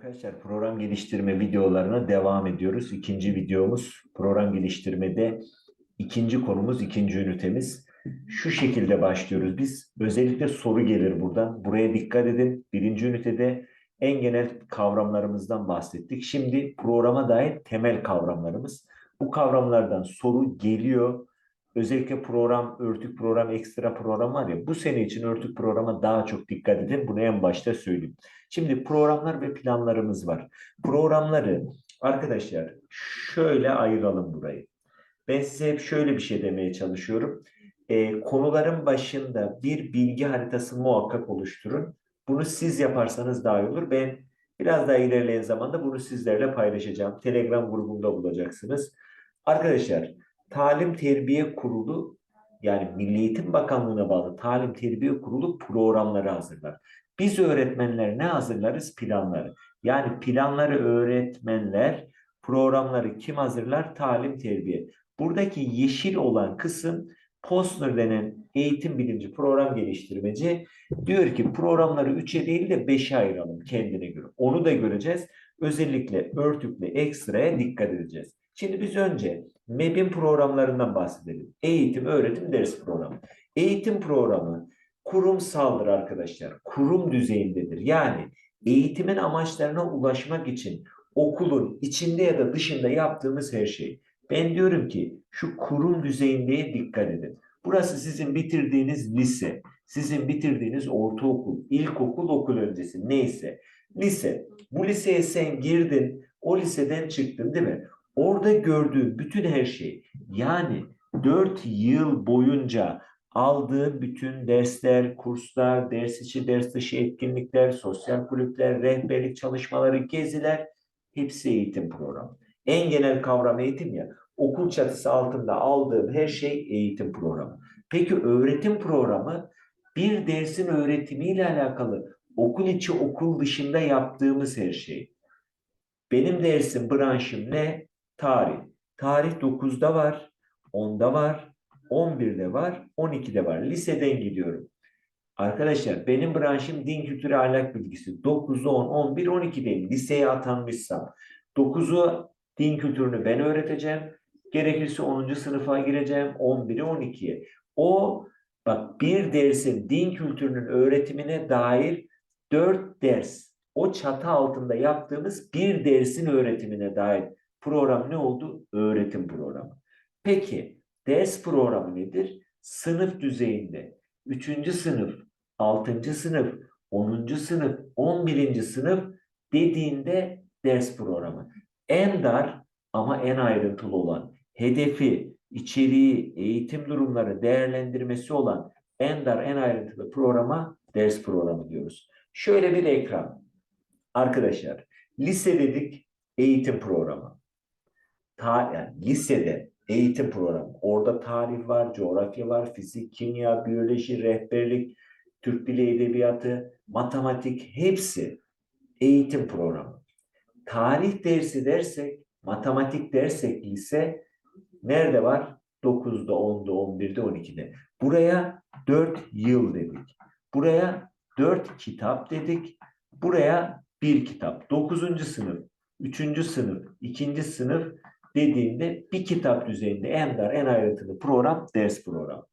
Arkadaşlar program geliştirme videolarına devam ediyoruz. İkinci videomuz program geliştirmede ikinci konumuz, ikinci ünitemiz. Şu şekilde başlıyoruz biz. Özellikle soru gelir buradan. Buraya dikkat edin. Birinci ünitede en genel kavramlarımızdan bahsettik. Şimdi programa dair temel kavramlarımız. Bu kavramlardan soru geliyor. Özellikle program, örtük program, ekstra program var ya bu sene için örtük programa daha çok dikkat edin. Bunu en başta söyleyeyim. Şimdi programlar ve planlarımız var. Programları arkadaşlar şöyle ayıralım burayı. Ben size hep şöyle bir şey demeye çalışıyorum. Ee, konuların başında bir bilgi haritası muhakkak oluşturun. Bunu siz yaparsanız daha iyi olur. Ben biraz daha ilerleyen zamanda bunu sizlerle paylaşacağım. Telegram grubumda bulacaksınız. Arkadaşlar Talim Terbiye Kurulu yani Milli Eğitim Bakanlığı'na bağlı Talim Terbiye Kurulu programları hazırlar. Biz öğretmenler ne hazırlarız? Planları. Yani planları öğretmenler, programları kim hazırlar? Talim terbiye. Buradaki yeşil olan kısım Posner denen eğitim bilimci program geliştirmeci diyor ki programları 3'e değil de 5'e ayıralım kendine göre. Onu da göreceğiz. Özellikle örtükle ekstraya dikkat edeceğiz. Şimdi biz önce MEB'in programlarından bahsedelim. Eğitim, öğretim, ders programı. Eğitim programı kurumsaldır arkadaşlar. Kurum düzeyindedir. Yani eğitimin amaçlarına ulaşmak için okulun içinde ya da dışında yaptığımız her şey. Ben diyorum ki şu kurum düzeyinde dikkat edin. Burası sizin bitirdiğiniz lise, sizin bitirdiğiniz ortaokul, ilkokul, okul öncesi neyse. Lise. Bu liseye sen girdin, o liseden çıktın değil mi? Orada gördüğün bütün her şey yani 4 yıl boyunca aldığın bütün dersler, kurslar, ders içi, ders dışı etkinlikler, sosyal kulüpler, rehberlik çalışmaları, geziler hepsi eğitim programı. En genel kavram eğitim ya. Okul çatısı altında aldığım her şey eğitim programı. Peki öğretim programı bir dersin öğretimiyle alakalı okul içi okul dışında yaptığımız her şey. Benim dersim, branşım ne? Tarih. Tarih 9'da var, 10'da var, 11'de var, 12'de var. Liseden gidiyorum. Arkadaşlar benim branşım din kültürü ahlak bilgisi. 9, 10, 11, 12'deyim. Liseye atanmışsam. 9'u din kültürünü ben öğreteceğim. Gerekirse 10. sınıfa gireceğim. 11'i 12'ye. O bak bir dersin din kültürünün öğretimine dair 4 ders. O çatı altında yaptığımız bir dersin öğretimine dair program ne oldu? Öğretim programı. Peki ders programı nedir? Sınıf düzeyinde. Üçüncü sınıf, altıncı sınıf, onuncu sınıf, on birinci sınıf dediğinde ders programı. En dar ama en ayrıntılı olan, hedefi, içeriği, eğitim durumları değerlendirmesi olan en dar, en ayrıntılı programa ders programı diyoruz. Şöyle bir ekran. Arkadaşlar, lise dedik eğitim programı. Ta, yani lisede eğitim programı. Orada tarih var, coğrafya var, fizik, kimya, biyoloji, rehberlik, Türk Dili Edebiyatı, matematik hepsi eğitim programı. Tarih dersi dersek, matematik dersek lise nerede var? 9'da, 10'da, 11'de, 12'de. Buraya 4 yıl dedik. Buraya 4 kitap dedik. Buraya 1 kitap. 9. sınıf, 3. sınıf, 2. sınıf dediğinde bir kitap düzeyinde en dar, en ayrıntılı program ders programı.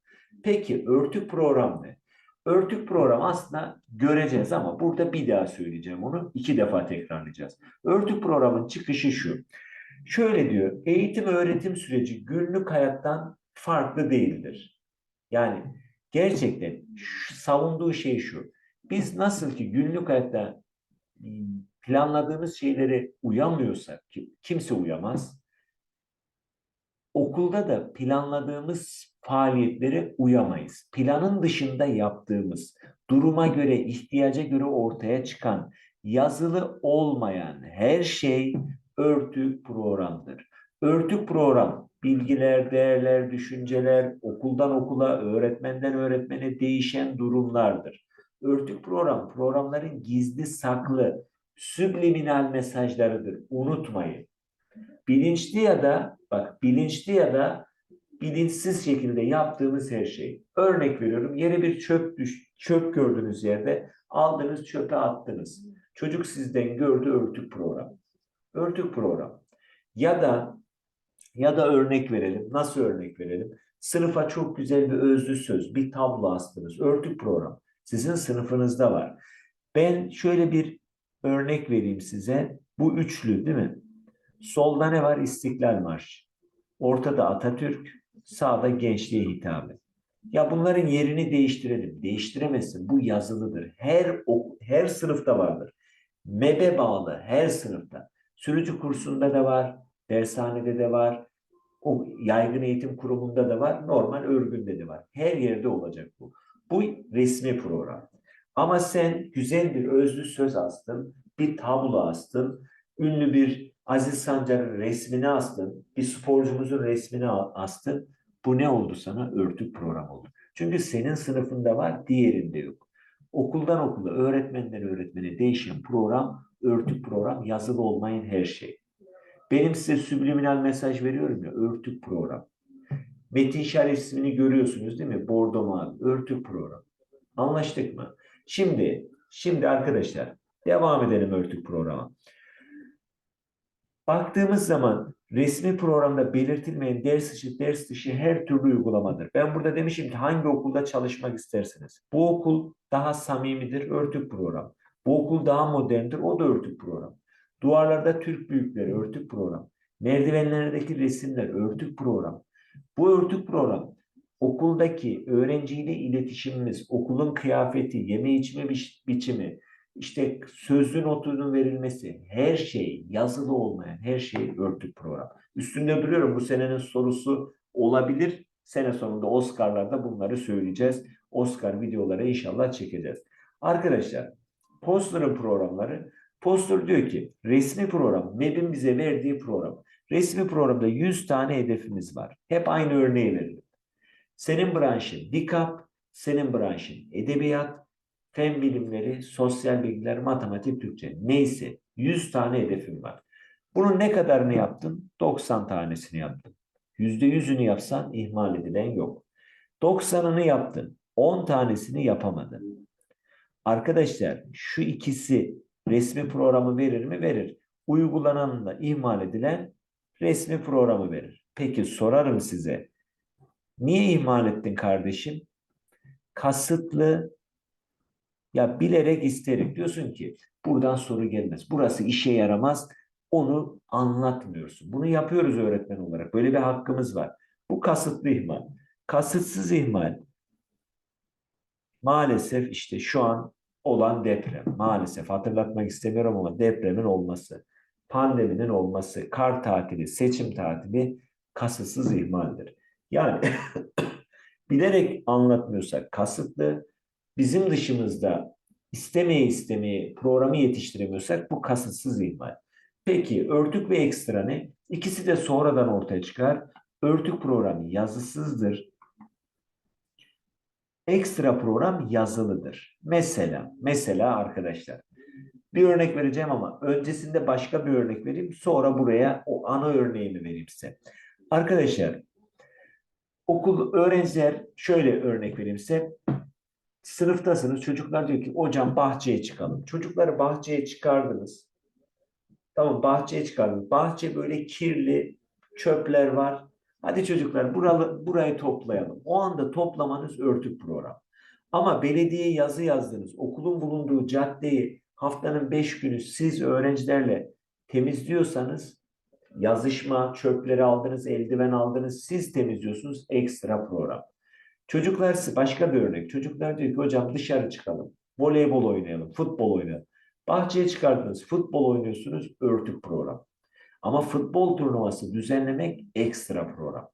Peki örtük program ne? Örtük program aslında göreceğiz ama burada bir daha söyleyeceğim onu. iki defa tekrarlayacağız. Örtük programın çıkışı şu. Şöyle diyor, eğitim öğretim süreci günlük hayattan farklı değildir. Yani gerçekten savunduğu şey şu. Biz nasıl ki günlük hayatta planladığımız şeyleri uyamıyorsak ki kimse uyamaz okulda da planladığımız faaliyetlere uyamayız. Planın dışında yaptığımız, duruma göre, ihtiyaca göre ortaya çıkan, yazılı olmayan her şey örtük programdır. Örtük program, bilgiler, değerler, düşünceler, okuldan okula, öğretmenden öğretmene değişen durumlardır. Örtük program, programların gizli saklı, subliminal mesajlarıdır. Unutmayın bilinçli ya da bak bilinçli ya da bilinçsiz şekilde yaptığımız her şey. Örnek veriyorum yere bir çöp düş, çöp gördüğünüz yerde aldınız çöpe attınız. Çocuk sizden gördü örtük program. Örtük program. Ya da ya da örnek verelim. Nasıl örnek verelim? Sınıfa çok güzel bir özlü söz, bir tablo astınız. Örtük program. Sizin sınıfınızda var. Ben şöyle bir örnek vereyim size. Bu üçlü değil mi? Solda ne var? İstiklal Marşı. Ortada Atatürk, sağda gençliğe hitabı. Ya bunların yerini değiştirelim. Değiştiremezsin. Bu yazılıdır. Her her sınıfta vardır. MEB'e bağlı her sınıfta. Sürücü kursunda da var, dershanede de var, o yaygın eğitim kurumunda da var, normal örgünde de var. Her yerde olacak bu. Bu resmi program. Ama sen güzel bir özlü söz astın, bir tablo astın, ünlü bir Aziz Sancar'ın resmini astın, bir sporcumuzun resmini astın. Bu ne oldu sana? Örtük program oldu. Çünkü senin sınıfında var, diğerinde yok. Okuldan okula, öğretmenden öğretmene değişen program, örtük program, yazılı olmayan her şey. Benim size subliminal mesaj veriyorum ya, örtük program. Metin Şerif ismini görüyorsunuz değil mi? Bordo mavi, örtük program. Anlaştık mı? Şimdi, şimdi arkadaşlar devam edelim örtük programa. Baktığımız zaman resmi programda belirtilmeyen ders dışı, ders dışı her türlü uygulamadır. Ben burada demişim ki hangi okulda çalışmak istersiniz? Bu okul daha samimidir, örtük program. Bu okul daha moderndir, o da örtük program. Duvarlarda Türk büyükleri, örtük program. Merdivenlerdeki resimler, örtük program. Bu örtük program okuldaki öğrenciyle iletişimimiz, okulun kıyafeti, yeme içme biç- biçimi, işte sözlü notunun verilmesi, her şey, yazılı olmayan her şey örtük program. Üstünde duruyorum bu senenin sorusu olabilir. Sene sonunda Oscar'larda bunları söyleyeceğiz. Oscar videoları inşallah çekeceğiz. Arkadaşlar, Poster'ın programları, Poster diyor ki resmi program, MEB'in bize verdiği program. Resmi programda 100 tane hedefimiz var. Hep aynı örneği veririm. Senin branşın dikap, senin branşın edebiyat, fen bilimleri, sosyal bilgiler, matematik, Türkçe. Neyse 100 tane hedefim var. Bunun ne kadarını yaptın? 90 tanesini yaptın. %100'ünü yapsan ihmal edilen yok. 90'ını yaptın. 10 tanesini yapamadın. Arkadaşlar şu ikisi resmi programı verir mi? Verir. Uygulananla ihmal edilen resmi programı verir. Peki sorarım size. Niye ihmal ettin kardeşim? Kasıtlı ya bilerek isterek diyorsun ki buradan soru gelmez. Burası işe yaramaz. Onu anlatmıyorsun. Bunu yapıyoruz öğretmen olarak. Böyle bir hakkımız var. Bu kasıtlı ihmal. Kasıtsız ihmal maalesef işte şu an olan deprem. Maalesef hatırlatmak istemiyorum ama depremin olması, pandeminin olması, kar tatili, seçim tatili kasıtsız ihmaldir. Yani bilerek anlatmıyorsak kasıtlı, bizim dışımızda istemeye istemeye programı yetiştiremiyorsak bu kasıtsız ihmal. Peki örtük ve ekstra ne? İkisi de sonradan ortaya çıkar. Örtük programı yazısızdır. Ekstra program yazılıdır. Mesela, mesela arkadaşlar bir örnek vereceğim ama öncesinde başka bir örnek vereyim. Sonra buraya o ana örneğimi vereyim size. Arkadaşlar okul öğrenciler şöyle örnek vereyim size. Sınıftasınız çocuklar diyor ki hocam bahçeye çıkalım. Çocukları bahçeye çıkardınız. Tamam bahçeye çıkardınız. Bahçe böyle kirli çöpler var. Hadi çocuklar buralı, burayı toplayalım. O anda toplamanız örtük program. Ama belediye yazı yazdınız. Okulun bulunduğu caddeyi haftanın beş günü siz öğrencilerle temizliyorsanız yazışma, çöpleri aldınız, eldiven aldınız, siz temizliyorsunuz ekstra program. Çocuklar başka bir örnek. Çocuklar diyor ki hocam dışarı çıkalım. Voleybol oynayalım, futbol oynayalım. Bahçeye çıkardınız, futbol oynuyorsunuz, örtük program. Ama futbol turnuvası düzenlemek ekstra program.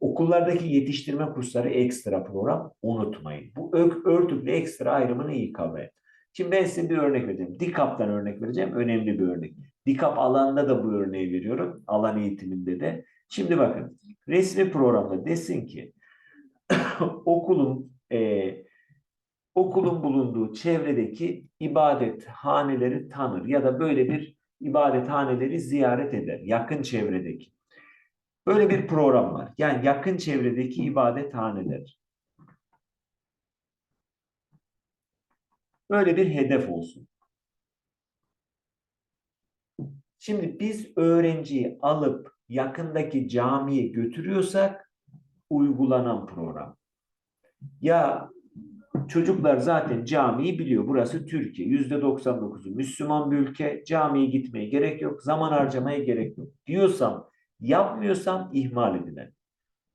Okullardaki yetiştirme kursları ekstra program unutmayın. Bu örtükle ekstra ayrımını iyi kavrayın. Şimdi ben size bir örnek vereceğim. DİKAP'tan örnek vereceğim. Önemli bir örnek. DİKAP alanında da bu örneği veriyorum. Alan eğitiminde de. Şimdi bakın. Resmi programda desin ki okulun e, okulun bulunduğu çevredeki ibadet haneleri tanır ya da böyle bir ibadethaneleri ziyaret eder. Yakın çevredeki. Böyle bir program var. Yani yakın çevredeki ibadethaneler. Böyle bir hedef olsun. Şimdi biz öğrenciyi alıp yakındaki camiye götürüyorsak uygulanan program. Ya çocuklar zaten camiyi biliyor. Burası Türkiye. Yüzde 99'u Müslüman bir ülke. Camiye gitmeye gerek yok. Zaman harcamaya gerek yok. Diyorsam, yapmıyorsam ihmal edilen.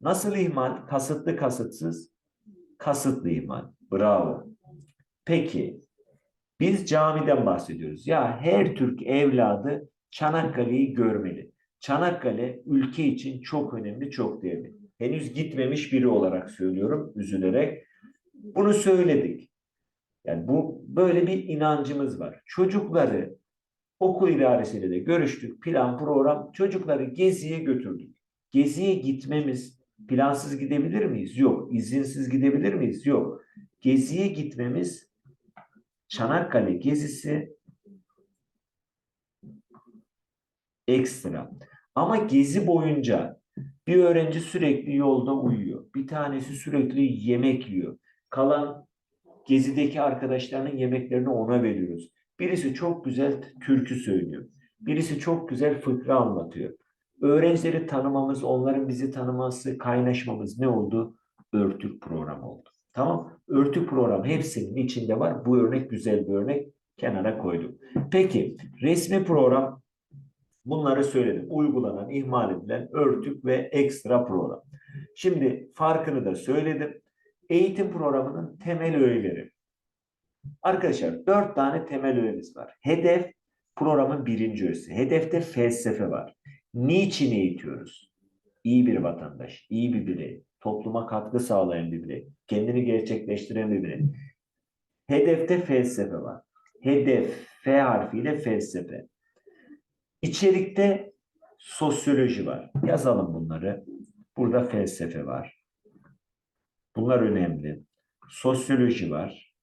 Nasıl ihmal? Kasıtlı kasıtsız. Kasıtlı ihmal. Bravo. Peki biz camiden bahsediyoruz. Ya her Türk evladı Çanakkale'yi görmeli. Çanakkale ülke için çok önemli, çok değerli. Henüz gitmemiş biri olarak söylüyorum, üzülerek. Bunu söyledik. Yani bu böyle bir inancımız var. Çocukları okul idaresiyle de görüştük. Plan, program. Çocukları geziye götürdük. Geziye gitmemiz plansız gidebilir miyiz? Yok. İzinsiz gidebilir miyiz? Yok. Geziye gitmemiz Çanakkale gezisi ekstra. Ama gezi boyunca bir öğrenci sürekli yolda uyuyor. Bir tanesi sürekli yemek yiyor. Kalan gezideki arkadaşlarının yemeklerini ona veriyoruz. Birisi çok güzel türkü söylüyor. Birisi çok güzel fıkra anlatıyor. Öğrencileri tanımamız, onların bizi tanıması, kaynaşmamız ne oldu? Örtük program oldu. Tamam. Örtük program hepsinin içinde var. Bu örnek güzel bir örnek. Kenara koydum. Peki resmi program bunları söyledim. Uygulanan, ihmal edilen örtük ve ekstra program. Şimdi farkını da söyledim. Eğitim programının temel öğeleri. Arkadaşlar dört tane temel öğemiz var. Hedef programın birinci öğesi. Hedefte felsefe var. Niçin eğitiyoruz? İyi bir vatandaş, iyi bir birey, topluma katkı sağlayan bir birey, kendini gerçekleştiren bir birey. Hedefte felsefe var. Hedef, F harfiyle felsefe. İçerikte sosyoloji var. Yazalım bunları. Burada felsefe var. Bunlar önemli. Sosyoloji var.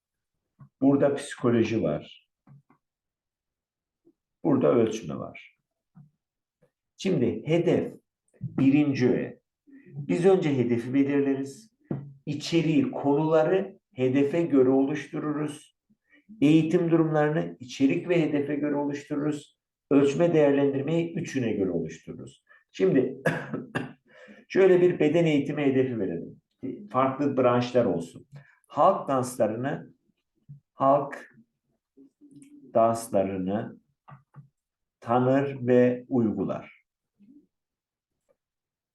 Burada psikoloji var. Burada ölçme var. Şimdi hedef birinci öğe. Biz önce hedefi belirleriz. İçeriği, konuları hedefe göre oluştururuz. Eğitim durumlarını içerik ve hedefe göre oluştururuz. Ölçme değerlendirmeyi üçüne göre oluştururuz. Şimdi şöyle bir beden eğitimi hedefi verelim. Farklı branşlar olsun. Halk danslarını halk danslarını tanır ve uygular.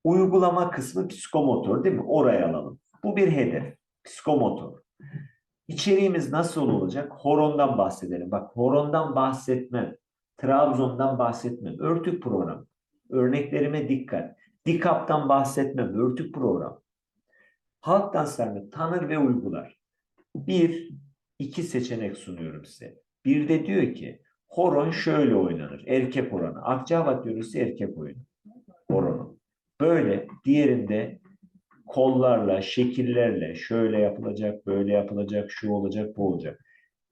Uygulama kısmı psikomotor değil mi? Oraya alalım. Bu bir hedef. Psikomotor. İçeriğimiz nasıl olacak? Horondan bahsedelim. Bak horondan bahsetmem. Trabzon'dan bahsetmem. Örtük program. Örneklerime dikkat. Dikap'tan bahsetmem. Örtük program. Halk danslarını tanır ve uygular. Bir, iki seçenek sunuyorum size. Bir de diyor ki horon şöyle oynanır. Erkek oranı. Akçabat yöresi erkek oyunu. Horonu. Böyle diğerinde kollarla, şekillerle şöyle yapılacak, böyle yapılacak, şu olacak, bu olacak.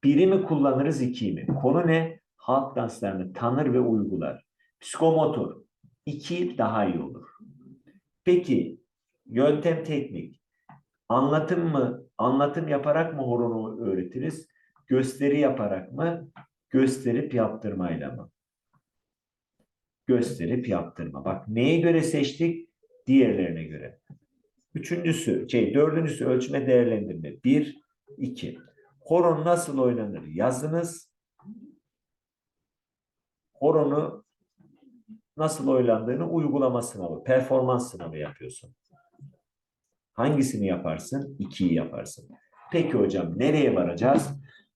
Biri mi kullanırız, iki mi? Konu ne? Halk danslarını tanır ve uygular. Psikomotor. İki daha iyi olur. Peki, yöntem teknik. Anlatım mı? Anlatım yaparak mı horonu öğretiriz? Gösteri yaparak mı? Gösterip yaptırmayla mı? Gösterip yaptırma. Bak neye göre seçtik? Diğerlerine göre. Üçüncüsü, şey dördüncüsü ölçme değerlendirme. Bir, iki. Horon nasıl oynanır? Yazınız. Horonu nasıl oynandığını uygulama sınavı, performans sınavı yapıyorsun. Hangisini yaparsın? İkiyi yaparsın. Peki hocam nereye varacağız?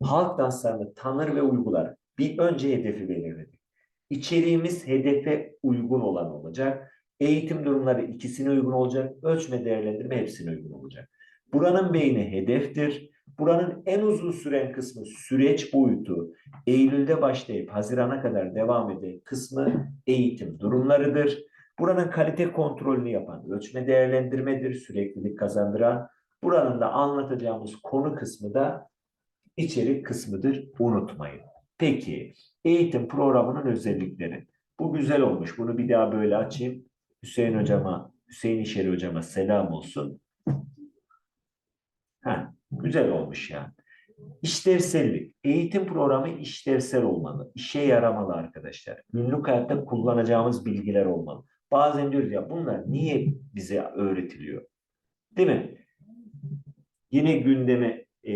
Halk danslarını tanır ve uygular. Bir önce hedefi belirledik. İçeriğimiz hedefe uygun olan olacak. Eğitim durumları ikisine uygun olacak. Ölçme değerlendirme hepsine uygun olacak. Buranın beyni hedeftir. Buranın en uzun süren kısmı süreç boyutu. Eylül'de başlayıp Haziran'a kadar devam eden kısmı eğitim durumlarıdır. Buranın kalite kontrolünü yapan ölçme değerlendirmedir. Süreklilik kazandıran. Buranın da anlatacağımız konu kısmı da içerik kısmıdır. Unutmayın. Peki eğitim programının özellikleri. Bu güzel olmuş. Bunu bir daha böyle açayım. Hüseyin hocama, Hüseyin İşeri hocama selam olsun. Ha, güzel olmuş yani. İşlevsellik. Eğitim programı işlevsel olmalı. İşe yaramalı arkadaşlar. Günlük hayatta kullanacağımız bilgiler olmalı. Bazen diyoruz ya bunlar niye bize öğretiliyor? Değil mi? Yine gündemi e,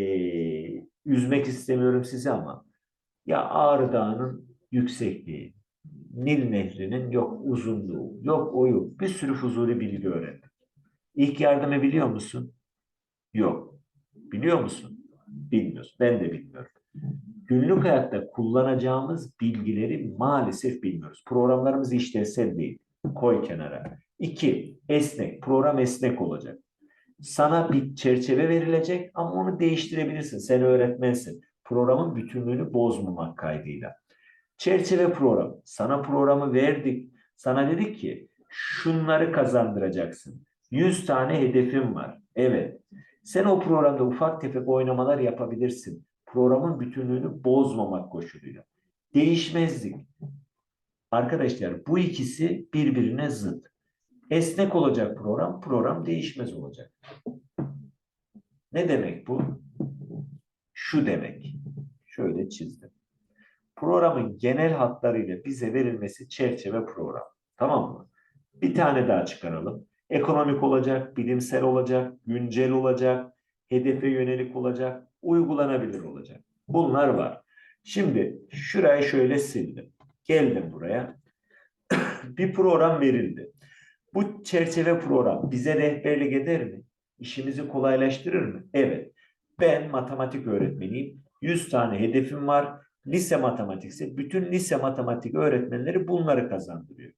üzmek istemiyorum sizi ama ya Ağrı Dağı'nın yüksekliği, Nil Nehri'nin yok uzunluğu, yok oyu, bir sürü fuzuli bilgi öğrendim. İlk yardımı biliyor musun? Yok. Biliyor musun? Bilmiyorsun. Ben de bilmiyorum. Günlük hayatta kullanacağımız bilgileri maalesef bilmiyoruz. Programlarımız işlevsel değil. Koy kenara. İki, esnek. Program esnek olacak. Sana bir çerçeve verilecek ama onu değiştirebilirsin. Sen öğretmensin. Programın bütünlüğünü bozmamak kaydıyla. Çerçeve program. Sana programı verdik. Sana dedik ki şunları kazandıracaksın. 100 tane hedefim var. Evet. Sen o programda ufak tefek oynamalar yapabilirsin. Programın bütünlüğünü bozmamak koşuluyla. Değişmezlik. Arkadaşlar bu ikisi birbirine zıt. Esnek olacak program, program değişmez olacak. Ne demek bu? Şu demek. Şöyle çizdim. Programın genel hatlarıyla bize verilmesi çerçeve program. Tamam mı? Bir tane daha çıkaralım. Ekonomik olacak, bilimsel olacak, güncel olacak, hedefe yönelik olacak, uygulanabilir olacak. Bunlar var. Şimdi şurayı şöyle sildim. Geldim buraya. bir program verildi. Bu çerçeve program bize rehberlik eder mi? İşimizi kolaylaştırır mı? Evet. Ben matematik öğretmeniyim. 100 tane hedefim var. Lise matematikse bütün lise matematik öğretmenleri bunları kazandırıyor.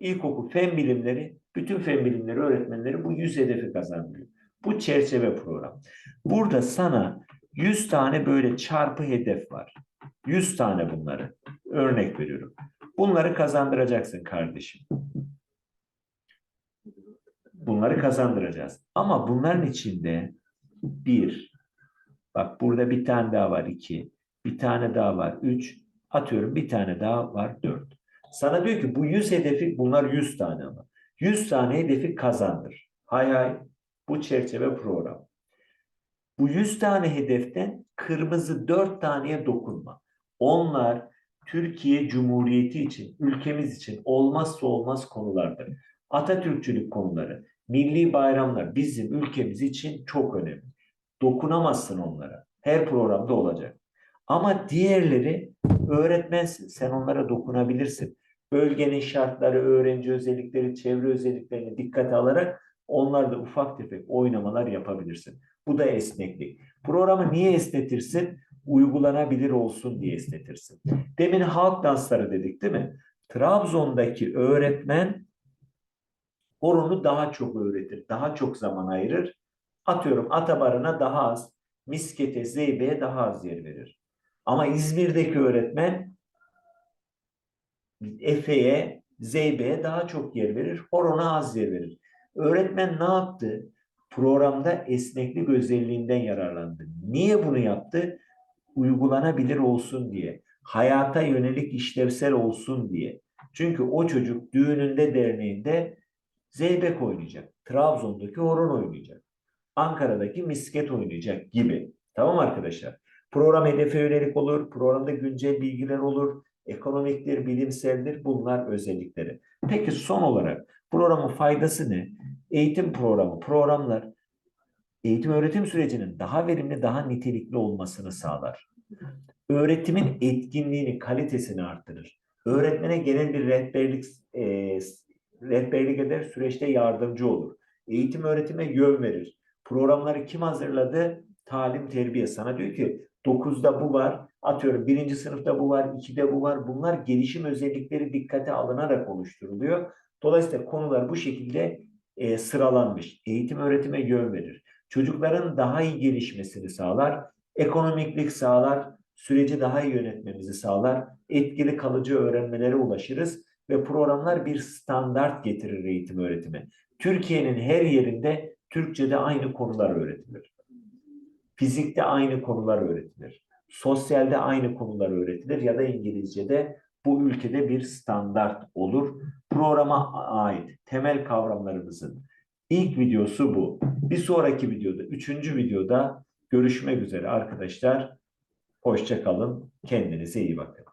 İlkokul fen bilimleri, bütün fen bilimleri öğretmenleri bu 100 hedefi kazandırıyor. Bu çerçeve program. Burada sana 100 tane böyle çarpı hedef var. 100 tane bunları. Örnek veriyorum. Bunları kazandıracaksın kardeşim. Bunları kazandıracağız. Ama bunların içinde bir, bak burada bir tane daha var iki, bir tane daha var üç, atıyorum bir tane daha var dört. Sana diyor ki bu 100 hedefi bunlar 100 tane ama. 100 tane hedefi kazandır. Hay hay bu çerçeve program. Bu 100 tane hedeften kırmızı 4 taneye dokunma. Onlar Türkiye Cumhuriyeti için, ülkemiz için olmazsa olmaz konulardır. Atatürkçülük konuları, milli bayramlar bizim ülkemiz için çok önemli. Dokunamazsın onlara. Her programda olacak. Ama diğerleri öğretmensin. Sen onlara dokunabilirsin. Bölgenin şartları, öğrenci özellikleri, çevre özelliklerini dikkate alarak onlarda ufak tefek oynamalar yapabilirsin. Bu da esneklik. Programı niye esnetirsin? Uygulanabilir olsun diye esnetirsin. Demin halk dansları dedik değil mi? Trabzon'daki öğretmen horonu daha çok öğretir, daha çok zaman ayırır. Atıyorum atabarına daha az, miskete, zeybeye daha az yer verir. Ama İzmir'deki öğretmen Efe'ye, Zeybe'ye daha çok yer verir, horona az yer verir. Öğretmen ne yaptı? Programda esneklik özelliğinden yararlandı. Niye bunu yaptı? Uygulanabilir olsun diye. Hayata yönelik işlevsel olsun diye. Çünkü o çocuk düğününde, derneğinde zeybek oynayacak. Trabzon'daki horon oynayacak. Ankara'daki misket oynayacak gibi. Tamam arkadaşlar? Program hedefe yönelik olur, programda güncel bilgiler olur, ekonomiktir, bilimseldir bunlar özellikleri. Peki son olarak programın faydası ne? Eğitim programı, programlar eğitim öğretim sürecinin daha verimli, daha nitelikli olmasını sağlar. Öğretimin etkinliğini, kalitesini arttırır. Öğretmene genel bir rehberlik e, rehberlik eder, süreçte yardımcı olur. Eğitim öğretime yön verir. Programları kim hazırladı? Talim, terbiye. Sana diyor ki 9'da bu var, atıyorum birinci sınıfta bu var, 2'de bu var. Bunlar gelişim özellikleri dikkate alınarak oluşturuluyor. Dolayısıyla konular bu şekilde e, sıralanmış. Eğitim öğretime yön verir. Çocukların daha iyi gelişmesini sağlar, ekonomiklik sağlar, süreci daha iyi yönetmemizi sağlar, etkili kalıcı öğrenmelere ulaşırız ve programlar bir standart getirir eğitim öğretime. Türkiye'nin her yerinde Türkçe'de aynı konular öğretilir. Fizikte aynı konular öğretilir. Sosyalde aynı konular öğretilir ya da İngilizce'de bu ülkede bir standart olur. Programa ait temel kavramlarımızın ilk videosu bu. Bir sonraki videoda, üçüncü videoda Görüşmek üzere arkadaşlar. Hoşça kalın. Kendinize iyi bakın.